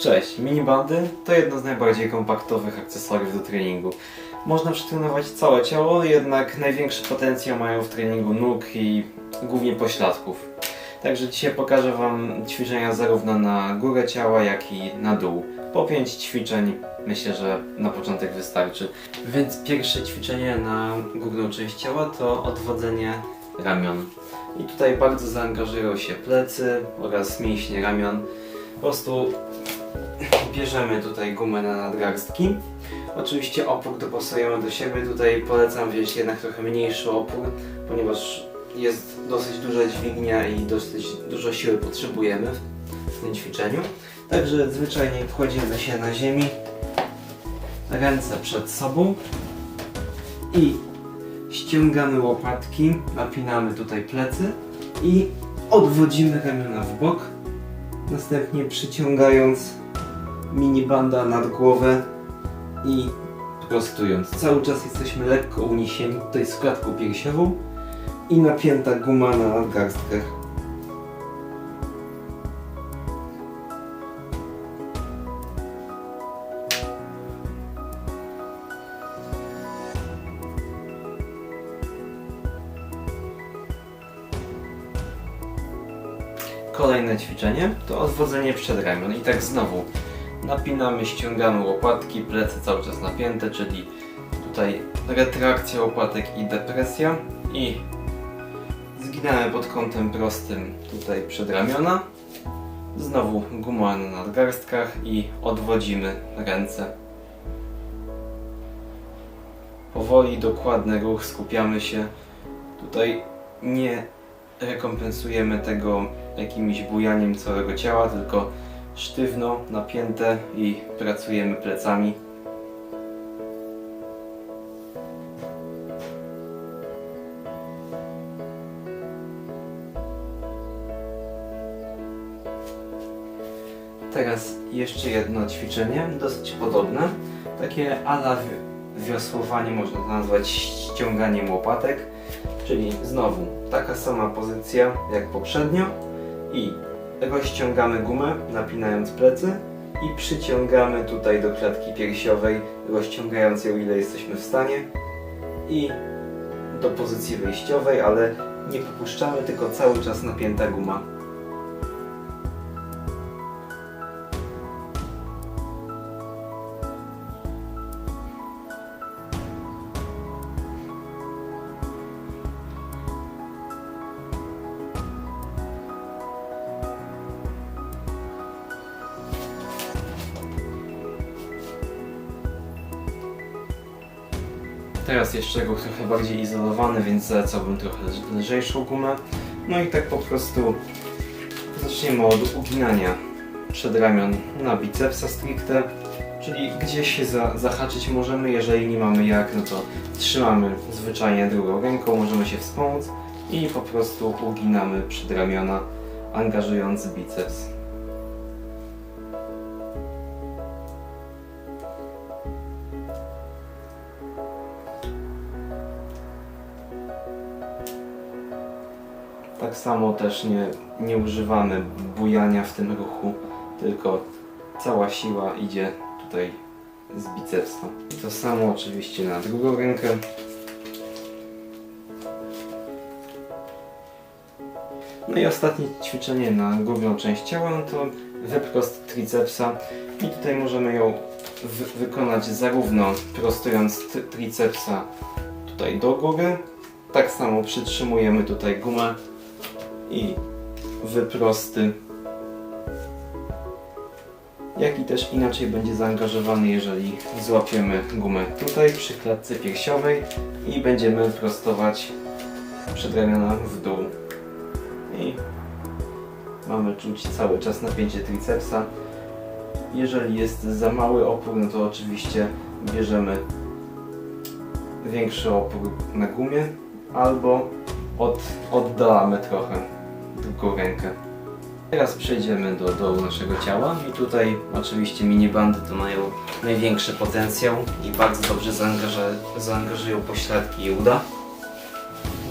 Cześć, minibandy to jedno z najbardziej kompaktowych akcesoriów do treningu. Można przetrenować całe ciało, jednak największy potencjał mają w treningu nóg i głównie pośladków. Także dzisiaj pokażę Wam ćwiczenia zarówno na górę ciała, jak i na dół. Po 5 ćwiczeń myślę, że na początek wystarczy. Więc pierwsze ćwiczenie na górną część ciała to odwodzenie ramion. I tutaj bardzo zaangażują się plecy oraz mięśnie ramion. Po prostu bierzemy tutaj gumę na nadgarstki. Oczywiście opór dopasujemy do siebie. Tutaj polecam wziąć jednak trochę mniejszy opór, ponieważ jest dosyć duża dźwignia i dosyć dużo siły potrzebujemy w, tym ćwiczeniu. Także zwyczajnie kładziemy się na ziemi, ręce przed sobą i ściągamy łopatki, napinamy tutaj plecy i odwodzimy ramiona w bok, następnie przyciągając minibanda nad głowę i prostując. Cały czas jesteśmy lekko uniesieni tutaj z klatką piersiową i napięta guma na nadgarstkach. Kolejne ćwiczenie to odwodzenie przedramion i tak znowu napinamy, ściągamy łopatki, plecy cały czas napięte, czyli tutaj retrakcja łopatek i depresja i zginamy pod kątem prostym tutaj przedramiona. Znowu guma na nadgarstkach i odwodzimy ręce. Powoli, dokładny ruch, skupiamy się. Tutaj nie rekompensujemy tego jakimś bujaniem całego ciała, tylko sztywno, napięte i pracujemy plecami. Teraz jeszcze jedno ćwiczenie, dosyć podobne. Takie ala wi- wiosłowanie, można to nazwać ściąganiem łopatek. Czyli znowu taka sama pozycja jak poprzednio i rozciągamy gumę, napinając plecy i przyciągamy tutaj do klatki piersiowej, rozciągając ją ile jesteśmy w stanie i do pozycji wyjściowej, ale nie popuszczamy, tylko cały czas napięta guma. Teraz jeszcze ruch trochę bardziej izolowany, więc zalecałbym trochę lż- lżejszą gumę. No i tak po prostu zaczniemy od uginania przedramion na bicepsa stricte, czyli gdzieś się za, zahaczyć możemy, jeżeli nie mamy jak, no to trzymamy zwyczajnie drugą ręką, możemy się wspomóc i po prostu uginamy przedramiona, angażując biceps. Samo też nie, nie używamy bujania w tym ruchu, tylko cała siła idzie tutaj z bicepsa. To samo oczywiście na drugą rękę. No i ostatnie ćwiczenie na górną część ciała no to wyprost tricepsa i tutaj możemy ją wy- wykonać zarówno prostując tri- tricepsa tutaj do góry, tak samo przytrzymujemy tutaj gumę i wyprosty. Jak i też inaczej będzie zaangażowany, jeżeli złapiemy gumę tutaj przy klatce piersiowej i będziemy prostować przedramiona w dół. I mamy czuć cały czas napięcie tricepsa. Jeżeli jest za mały opór, no to oczywiście bierzemy większy opór na gumie albo od, oddalamy trochę drugą rękę. Teraz przejdziemy do dołu naszego ciała i tutaj oczywiście minibandy to mają największy potencjał i bardzo dobrze zaangażują pośladki i uda.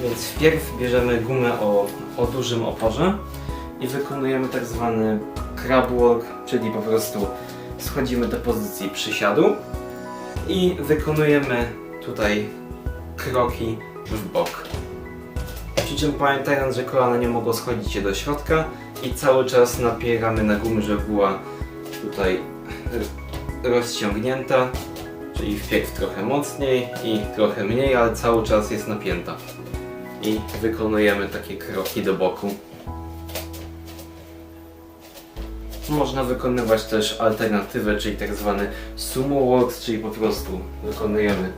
Więc wpierw bierzemy gumę o, o dużym oporze i wykonujemy tak zwany crab walk, czyli po prostu schodzimy do pozycji przysiadu i wykonujemy tutaj kroki w bok. Przy pamiętając, że kolana nie mogą schodzić się do środka i cały czas napieramy na gumy, żeby była tutaj rozciągnięta, czyli wpierw trochę mocniej i trochę mniej, ale cały czas jest napięta. I wykonujemy takie kroki do boku. Można wykonywać też alternatywę, czyli tak zwany sumo walks, czyli po prostu wykonujemy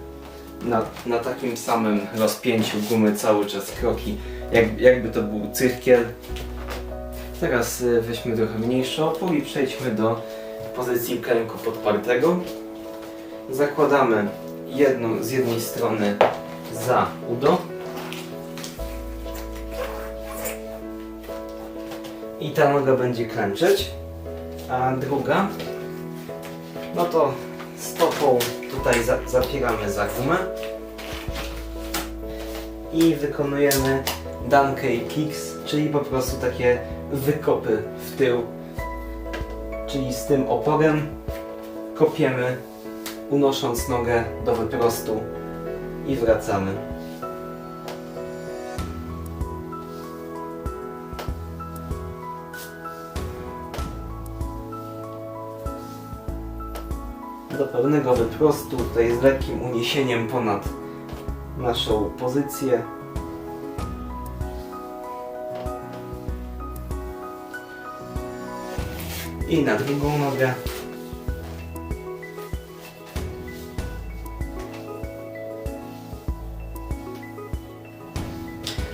na, na takim samym rozpięciu gumy cały czas kroki, jak, jakby to był cyrkiel. Teraz y, weźmy trochę mniejszy opór i przejdźmy do pozycji klęku podpartego. Zakładamy jedną z jednej strony za udo i ta noga będzie klęczeć, a druga no to stopą tutaj za, zapieramy za gumę i wykonujemy Dunkey Kicks, czyli po prostu takie wykopy w tył, czyli z tym oporem kopiemy unosząc nogę do wyprostu i wracamy. Do pełnego wyprostu, tutaj z lekkim uniesieniem ponad naszą pozycję. I na drugą nogę.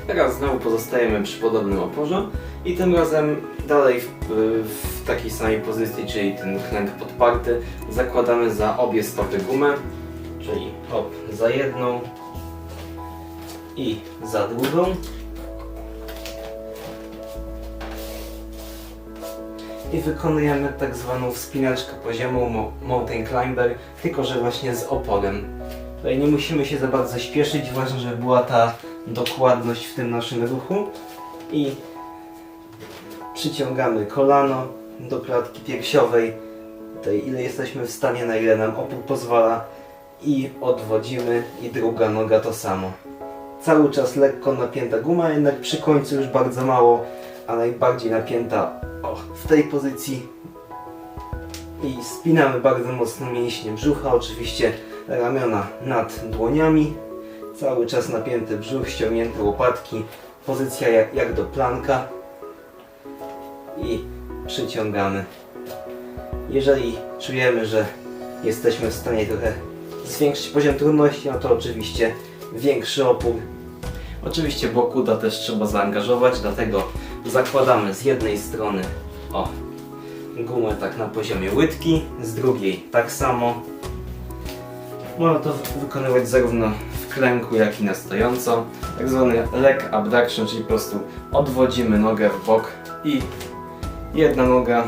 Teraz znowu pozostajemy przy podobnym oporze i tym razem dalej w, w takiej samej pozycji, czyli ten klęk podparty, zakładamy za obie stopy gumę, czyli hop za jedną i za drugą. I wykonujemy tak zwaną wspinaczkę poziomą mo- mountain climber, tylko że właśnie z oporem. Tutaj nie musimy się za bardzo śpieszyć, ważne, żeby była ta dokładność w tym naszym ruchu i przyciągamy kolano do klatki piersiowej, tutaj ile jesteśmy w stanie, na ile nam opór pozwala. I odwodzimy i druga noga to samo. Cały czas lekko napięta guma, jednak przy końcu już bardzo mało, a najbardziej napięta o, w tej pozycji. I spinamy bardzo mocno mięśnie brzucha, oczywiście ramiona nad dłoniami, cały czas napięty brzuch, ściągnięte łopatki, pozycja jak, jak do planka. I przyciągamy. Jeżeli czujemy, że jesteśmy w stanie trochę zwiększyć poziom trudności, no to oczywiście większy opór. Oczywiście bok uda też trzeba zaangażować, dlatego zakładamy z jednej strony o gumę tak na poziomie łydki, z drugiej tak samo. Można to wykonywać zarówno w klęku, jak i na stojąco. Tak zwany leg abduction, czyli po prostu odwodzimy nogę w bok i jedna noga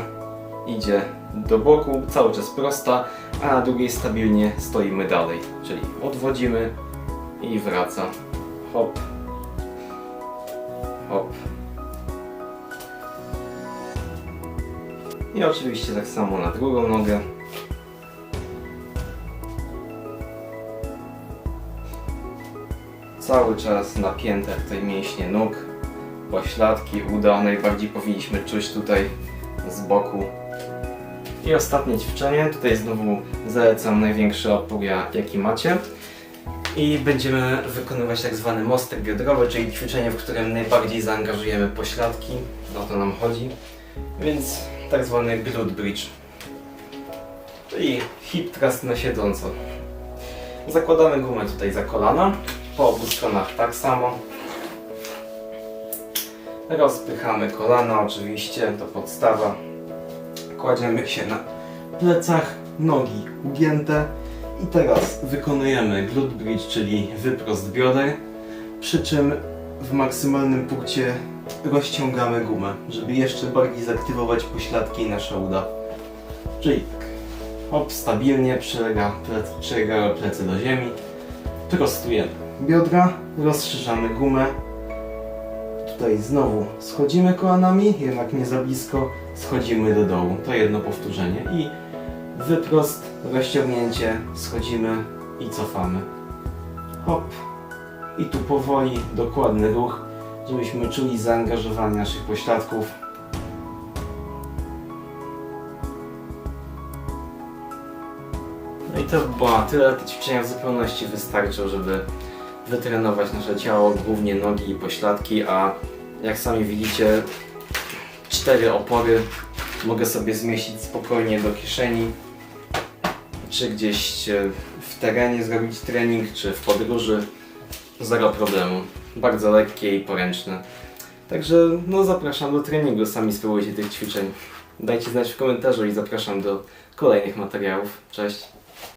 idzie do boku, cały czas prosta, a na drugiej stabilnie stoimy dalej. Czyli odwodzimy i wraca. Hop. Hop. I oczywiście tak samo na drugą nogę. Cały czas napięte tutaj mięśnie nóg, pośladki, uda. Najbardziej powinniśmy czuć tutaj z boku. I ostatnie ćwiczenie. Tutaj znowu zalecam największy opór, ja- jaki macie. I będziemy wykonywać tak zwany mostek biodrowy, czyli ćwiczenie, w którym najbardziej zaangażujemy pośladki. O to nam chodzi. Więc tak zwany glute bridge. Czyli hip thrust na siedząco. Zakładamy gumę tutaj za kolana, po obu stronach tak samo. Rozpychamy kolana oczywiście, to podstawa. Kładziemy się na plecach, nogi ugięte i teraz wykonujemy glute bridge, czyli wyprost bioder, przy czym w maksymalnym punkcie rozciągamy gumę, żeby jeszcze bardziej zaktywować pośladki i nasze uda. Czyli tak, hop, stabilnie przylega, plec, plecy do ziemi, prostujemy biodra, rozszerzamy gumę, tutaj znowu schodzimy kolanami, jednak nie za blisko, schodzimy do dołu. To jedno powtórzenie. I wyprost, rozciągnięcie, schodzimy i cofamy. Hop. I tu powoli, dokładny ruch, żebyśmy czuli zaangażowanie naszych pośladków. No i to było na tyle. Te ćwiczenia w zupełności wystarczą, żeby wytrenować nasze ciało, głównie nogi i pośladki, a jak sami widzicie, cztery opory mogę sobie zmieścić spokojnie do kieszeni, czy gdzieś e, w terenie zrobić trening, czy w podróży. Zero problemu. Bardzo lekkie i poręczne. Także no zapraszam do treningu, sami spróbujcie tych ćwiczeń. Dajcie znać w komentarzu i zapraszam do kolejnych materiałów. Cześć!